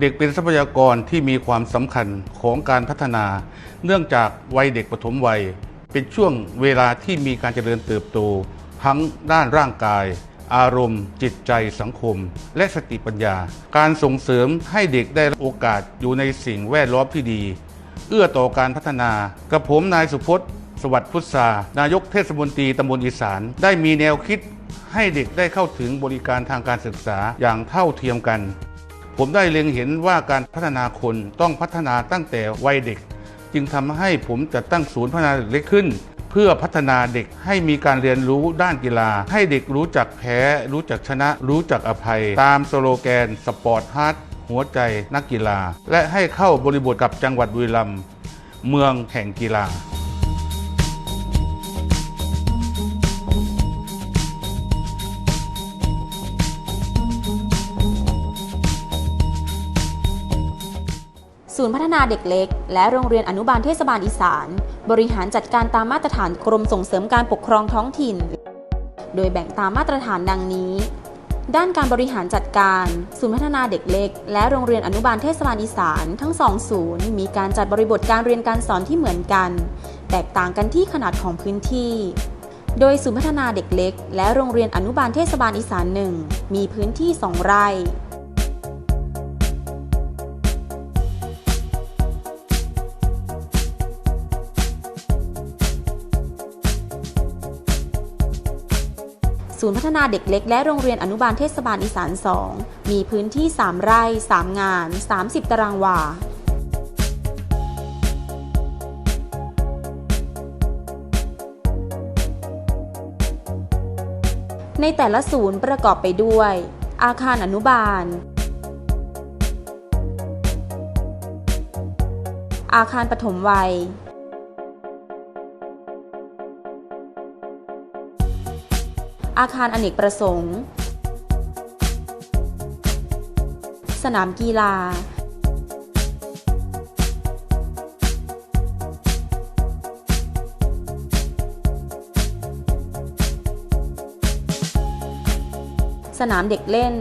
เด็กเป็นทรัพยากรที่มีความสำคัญของการพัฒนา เนื่องจากวัยเด็กปฐมวัย เป็นช่วงเวลาที่มีการเจริญเติบโต ทั้งด้านร่างกาย อารมณ์ จิตใจสังคม และสติปัญญา การส่งเสริมให้เด็กได้โอกาสอยู่ในสิ่งแวดล้อมที่ดี เอื้อต่อการพัฒนา กับผมนายสุพจน์สวัสดิ์พุทธานายกเทศมนตรีตำบลอีสาน ได้มีแนวคิดให้เด็กได้เข้าถึงบริการทางการศึกษาอย่างเท่าเทียมกัน ผมได้เล็งเห็นว่าการพัฒนาคนต้องพัฒนาตั้งแต่วัยเด็ก จึงทำให้ผมจัดตั้งศูนย์พัฒนาเด็กเล็กขึ้น เพื่อพัฒนาเด็กให้มีการเรียนรู้ด้านกีฬา ให้เด็กรู้จักแพ้ รู้จักชนะ รู้จักอภัย ตามสโลแกนสปอร์ตฮาร์ดหัวใจนักกีฬา และให้เข้าบริบทกับจังหวัดบุรีรัมย์เมืองแห่งกีฬา ศูนย์พัฒนาเด็กเล็ก และโรงเรียนอนุบาลเทศบาลอีสาน บริหารจัดการตามมาตรฐานกรมส่งเสริมการปกครองท้องถิ่น โดยแบ่งตามมาตรฐานดังนี้ ด้านการบริหารจัดการ ศูนย์พัฒนาเด็กเล็ก และโรงเรียนอนุบาลเทศบาลอีสานทั้งสองศูนย์มีการจัดบริบทการเรียนการสอนที่เหมือนกัน แตกต่างกันที่ขนาดของพื้นที่โดยศูนย์พัฒนาเด็กเล็ก และโรงเรียนอนุบาลเทศบาลอีสานหนึ่งมีพื้นที่ 2 ไร่ ศูนย์พัฒนาเด็กเล็กและโรงเรียนอนุบาลเทศบาลอีสาน 2 มีพื้นที่ 3 ไร่ 3 งาน 30 ตารางวาในแต่ละศูนย์ประกอบไปด้วย อาคารอนุบาล อาคารปฐมวัย อาคารอเนกประสงค์ สนามกีฬา สนามเด็กเล่น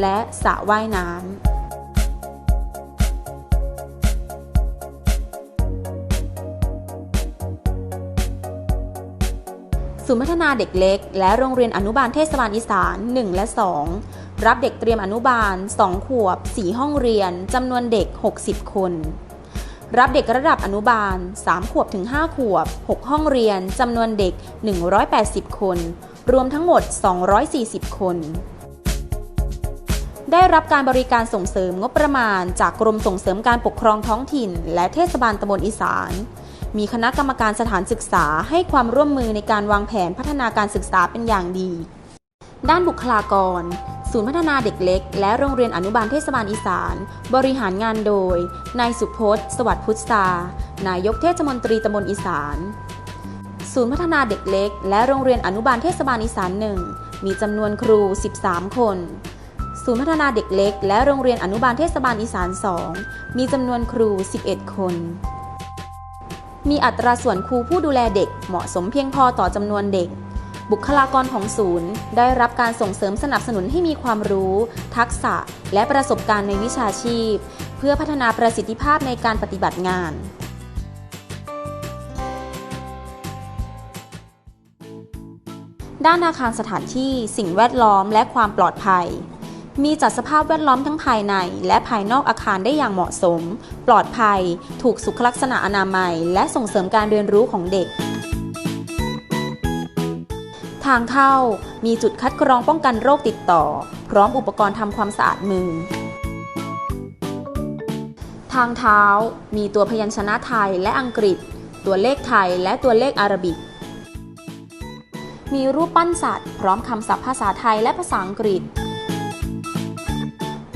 และสระว่ายน้ำ ศูนย์พัฒนาเด็กเล็ก และโรงเรียนอนุบาลเทศบาลอีสาน 1 และ 2 รับเด็กเตรียมอนุบาล 2 ขวบ 4 ห้องเรียนจำนวนเด็ก 60 คน รับเด็กระดับอนุบาล 3 ขวบถึง 5 ขวบ 6 ห้องเรียนจำนวนเด็ก 180 คน รวมทั้งหมด 240 คนได้รับการบริการส่งเสริมงบประมาณจากกรมส่งเสริมการปกครองท้องถิ่น และเทศบาลตำบลอีสาน มีคณะกรรมการสถานศึกษาให้ความร่วมมือในการวางแผนพัฒนาการศึกษาเป็นอย่างดี ด้านบุคลากร ศูนย์พัฒนาเด็กเล็ก และโรงเรียนอนุบาลเทศบาลอีสาน บริหารงานโดย นายสุพจน์ สวัสดิ์พุทธานายกเทศมนตรีตำบลอีสาน ศูนย์พัฒนาเด็กเล็ก และโรงเรียนอนุบาลเทศบาลอีสานหนึ่งมีจำนวนครู 13 คนศูนย์พัฒนาเด็กเล็ก และโรงเรียนอนุบาลเทศบาลอีสาน 2 มีจำนวนครู 11 คน มีอัตราส่วนครูผู้ดูแลเด็กเหมาะสมเพียงพอต่อจำนวนเด็ก บุคลากรของศูนย์ ได้รับการส่งเสริมสนับสนุนให้มีความรู้ ทักษะ และประสบการณ์ในวิชาชีพ เพื่อพัฒนาประสิทธิภาพในการปฏิบัติงานด้านอาคารสถานที่สิ่งแวดล้อมและความปลอดภัย มีจัดสภาพแวดล้อมทั้งภายใน และภายนอกอาคารได้อย่างเหมาะสม ปลอดภัย ถูกสุขลักษณะอนามัย และส่งเสริมการเรียนรู้ของเด็ก ทางเข้ามีจุดคัดกรองป้องกันโรคติดต่อ พร้อมอุปกรณ์ทำความสะอาดมือ ทางเท้ามีตัวพยัญชนะไทยและอังกฤษ ตัวเลขไทยและตัวเลขอารบิกมีรูปปั้นสัตว์ พร้อมคำศัพท์ภาษาไทยและภาษาอังกฤษ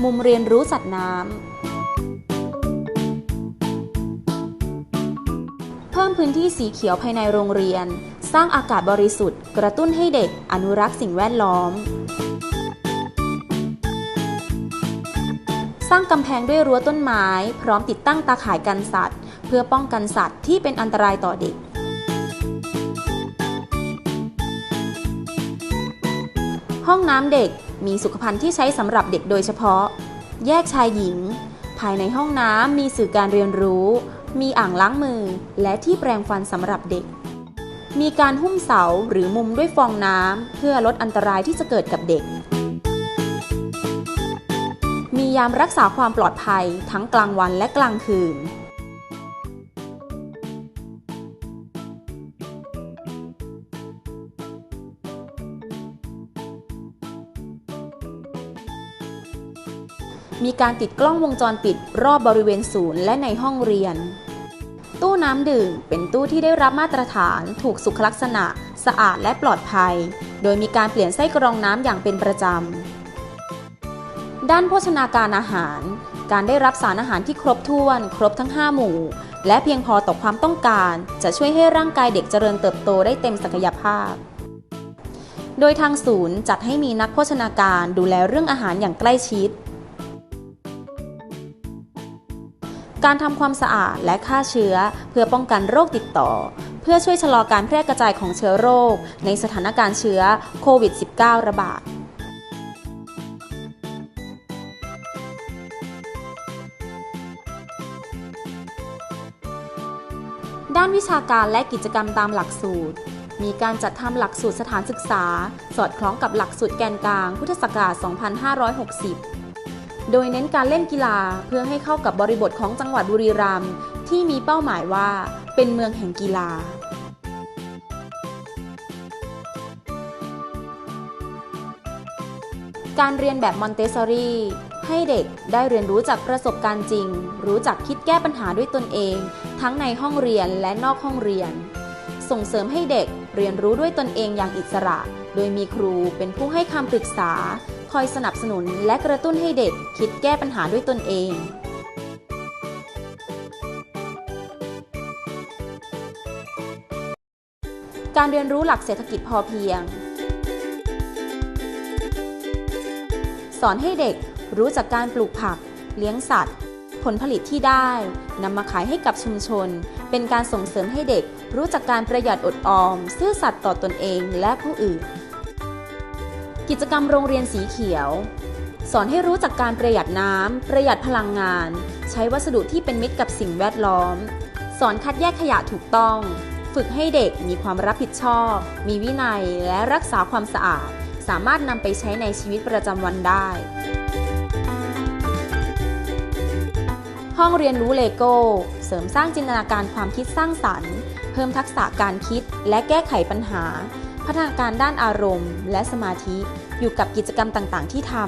มุมเรียนรู้สัตว์น้ำ เพิ่มพื้นที่สีเขียวภายในโรงเรียน สร้างอากาศบริสุทธิ์ กระตุ้นให้เด็กอนุรักษ์สิ่งแวดล้อม สร้างกำแพงด้วยรั้วต้นไม้ พร้อมติดตั้งตาข่ายกันสัตว์ เพื่อป้องกันสัตว์ที่เป็นอันตรายต่อเด็กห้องน้ำเด็ก มีสุขภัณฑ์ที่ใช้สำหรับเด็กโดยเฉพาะ แยกชายหญิง ภายในห้องน้ำมีสื่อการเรียนรู้ มีอ่างล้างมือ และที่แปรงฟันสำหรับเด็ก มีการหุ้มเสาหรือมุมด้วยฟองน้ำเพื่อลดอันตรายที่จะเกิดกับเด็ก มียามรักษาความปลอดภัยทั้งกลางวันและกลางคืน มีการติดกล้องวงจรปิดรอบบริเวณศูนย์และในห้องเรียน ตู้น้ำดื่มเป็นตู้ที่ได้รับมาตรฐาน ถูกสุขลักษณะ สะอาดและปลอดภัย โดยมีการเปลี่ยนไส้กรองน้ำอย่างเป็นประจำ ด้านโภชนาการอาหาร การได้รับสารอาหารที่ครบถ้วน ครบทั้ง 5 หมู่ และเพียงพอต่อความต้องการ จะช่วยให้ร่างกายเด็กเจริญเติบโตได้เต็มศักยภาพโดยทางศูนย์จัดให้มีนักโภชนาการดูแลเรื่องอาหารอย่างใกล้ชิด การทำความสะอาดและฆ่าเชื้อ เพื่อป้องกันโรคติดต่อ เพื่อช่วยชะลอการแพร่กระจายของเชื้อโรค ในสถานการณ์เชื้อโควิด -19 ระบาดด้านวิชาการและกิจกรรมตามหลักสูตร มีการจัดทำหลักสูตรสถานศึกษา สอดคล้องกับหลักสูตรแกนกลางพุทธศักราช 2560 โดยเน้นการเล่นกีฬาเพื่อให้เข้ากับบริบทของจังหวัดบุรีรัมย์ที่มีเป้าหมายว่าเป็นเมืองแห่งกีฬาการเรียนแบบมอนเตสซอรี่ให้เด็กได้เรียนรู้จากประสบการณ์จริง รู้จักคิดแก้ปัญหาด้วยตนเอง ทั้งในห้องเรียนและนอกห้องเรียน ส่งเสริมให้เด็กเรียนรู้ด้วยตนเองอย่างอิสระ โดยมีครูเป็นผู้ให้คำปรึกษา อยสนับสนุนและกระตุ้นให้เด็กคิดแก้ปัญหาด้วยตนเองการเรียนรู้หลักเศรษฐกิจพอเพียง สอนให้เด็กรู้จักการปลูกผัก เลี้ยงสัตว์ ผลผลิตที่ได้นำมาขายให้กับชุมชน เป็นการส่งเสริมให้เด็กรู้จักการประหยัดอดออม ซื่อสัตย์ต่อตนเองและผู้อื่น กิจกรรมโรงเรียนสีเขียว สอนให้รู้จักการประหยัดน้ำ ประหยัดพลังงาน ใช้วัสดุที่เป็นมิตรกับสิ่งแวดล้อม สอนคัดแยกขยะถูกต้อง ฝึกให้เด็กมีความรับผิดชอบ มีวินัยและรักษาความสะอาด สามารถนำไปใช้ในชีวิตประจำวันได้ ห้องเรียนรู้เลโก้ เสริมสร้างจินตนาการความคิดสร้างสรรค์ เพิ่มทักษะการคิดและแก้ไขปัญหา พัฒนาการด้านอารมณ์ และสมาธิอยู่กับกิจกรรมต่างๆ ที่ทำ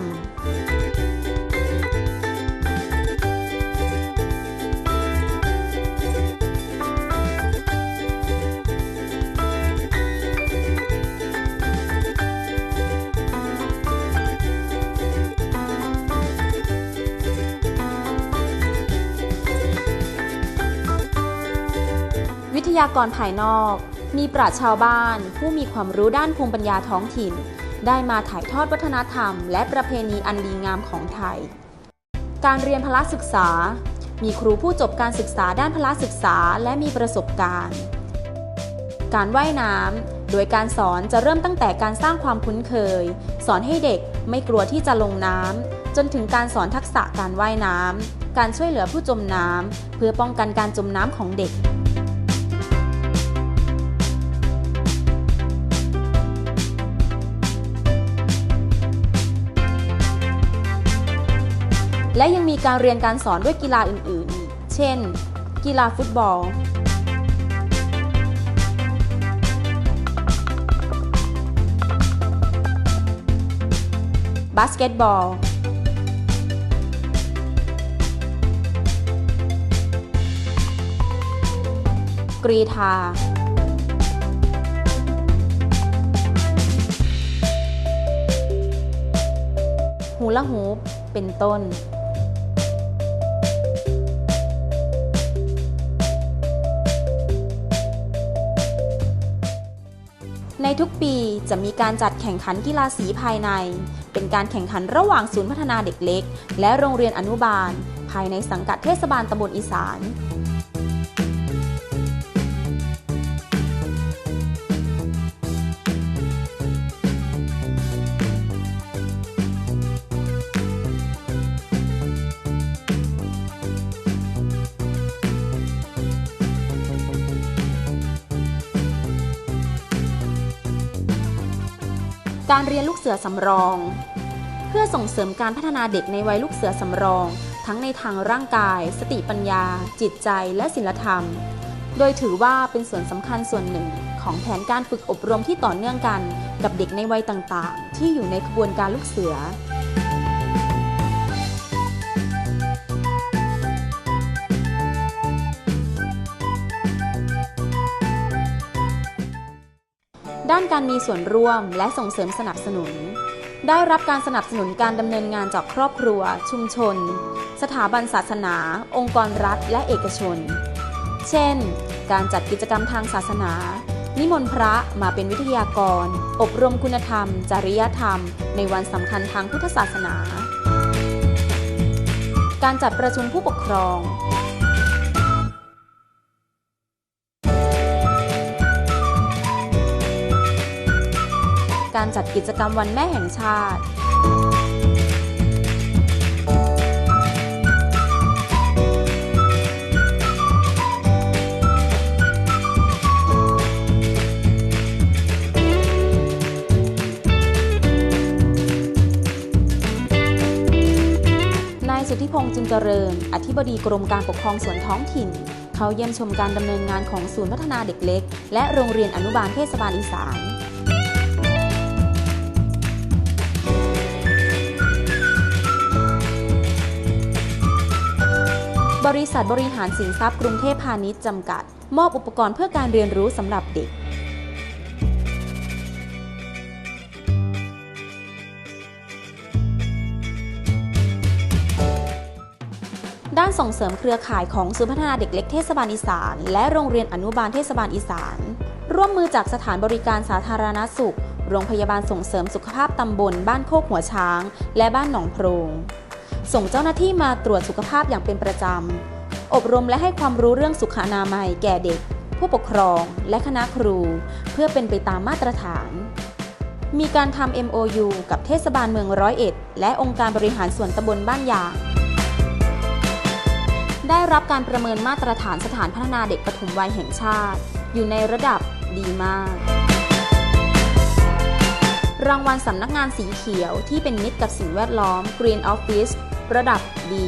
วิทยากรภายนอก มีปราชชาวบ้านผู้มีความรู้ด้านภูมิปัญญาท้องถิ่น ได้มาถ่ายทอดวัฒนธรรม และประเพณีอันดีงามของไทย การเรียนพละศึกษา มีครูผู้จบการศึกษาด้านพละศึกษาและมีประสบการณ์ การว่ายน้ำโดยการสอนจะเริ่มตั้งแต่การสร้างความคุ้นเคย สอนให้เด็กไม่กลัวที่จะลงน้ำจนถึงการสอนทักษะการว่ายน้ำการช่วยเหลือผู้จมน้ำเพื่อป้องกันการจมน้ำของเด็ก และยังมีการเรียนการสอนด้วยกีฬาอื่นๆอีก เช่น กีฬาฟุตบอล บาสเกตบอล กรีธาฮูลาฮูเป็นต้น ในทุกปีจะมีการจัดแข่งขันกีฬาสีภายใน เป็นการแข่งขันระหว่างศูนย์พัฒนาเด็กเล็ก และโรงเรียนอนุบาล ภายในสังกัดเทศบาลตำบลอีสาน การเรียนลูกเสือสำรอง เพื่อส่งเสริมการพัฒนาเด็กในวัยลูกเสือสำรอง ทั้งในทางร่างกาย สติปัญญา จิตใจและศิลธรรม โดยถือว่าเป็นส่วนสำคัญส่วนหนึ่งของแผนการฝึกอบรมที่ต่อเนื่องกัน กับเด็กในวัยต่างๆ ที่อยู่ในขบวนการลูกเสือานการมีส่วนร่วมและส่งเสริมสนับสนุน ได้รับการสนับสนุนการดำเนินงานจากครอบครัว ชุมชน สถาบันศาสนา องค์กรรัฐ และเอกชน เช่น การจัดกิจกรรมทางศาสนา นิมนต์พระมาเป็นวิทยากร อบรมคุณธรรม จริยธรรม ในวันสำคัญทางพุทธศาสนา การจัดประชุมผู้ปกครอง การจัดกิจกรรมวันแม่แห่งชาตินายสุทธิพงษ์จุนเจริญ อธิบดีกรมการปกครองส่วนท้องถิ่น เขาเยี่ยมชมการดำเนินงานของศูนย์พัฒนาเด็กเล็ก และโรงเรียนอนุบาลเทศบาลอีสาน บริษัทบริหารสินทรัพย์กรุงเทพพาณิชย์จำกัด มอบอุปกรณ์เพื่อการเรียนรู้สำหรับเด็กด้านส่งเสริมเครือข่ายของศูนย์พัฒนาเด็กเล็กเทศบาลอีสาน และโรงเรียนอนุบาลเทศบาลอีสาน ร่วมมือจากสถานบริการสาธารณสุข โรงพยาบาลส่งเสริมสุขภาพตำบล บ้านโคกหัวช้าง และบ้านหนองโพรง ส่งเจ้าหน้าที่มาตรวจสุขภาพอย่างเป็นประจำ อบรมและให้ความรู้เรื่องสุขอนามัยแก่เด็ก ผู้ปกครองและคณะครู เพื่อเป็นไปตามมาตรฐาน มีการทำ MOU กับเทศบาลเมืองร้อยเอ็ด และองค์การบริหารส่วนตำบลบ้านยางได้รับการประเมินมาตรฐานสถานพัฒนาเด็กปฐมวัยแห่งชาติ อยู่ในระดับดีมาก รางวัลสำนักงานสีเขียวที่เป็นมิตรกับสิ่งแวดล้อม Green Office ระดับดี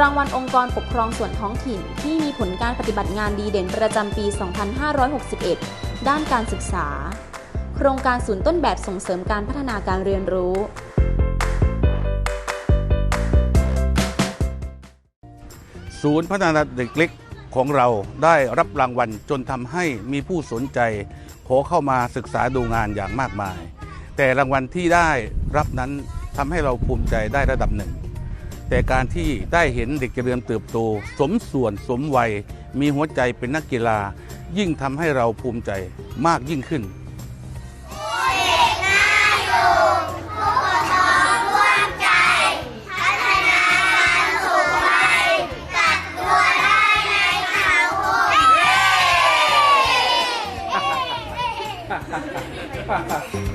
รางวัลองค์กรปกครองส่วนท้องถิ่นที่มีผลการปฏิบัติงานดีเด่นประจำปี 2561 ด้านการศึกษา โครงการศูนย์ต้นแบบส่งเสริมการพัฒนาการเรียนรู้ ศูนย์พัฒนาเด็กเล็กของเราได้รับรางวัลจนทำให้มีผู้สนใจ ขอเข้ามาศึกษาดูงานอย่างมากมาย แต่รางวัลที่ได้รับนั้นทำให้เราภูมิใจได้ระดับหนึ่ง แต่การที่ได้เห็นเด็กเจริญเติบโต สมส่วนสมวัย มีหัวใจเป็นนักกีฬา ยิ่งทำให้เราภูมิใจมากยิ่งขึ้น哈哈哈哈哈！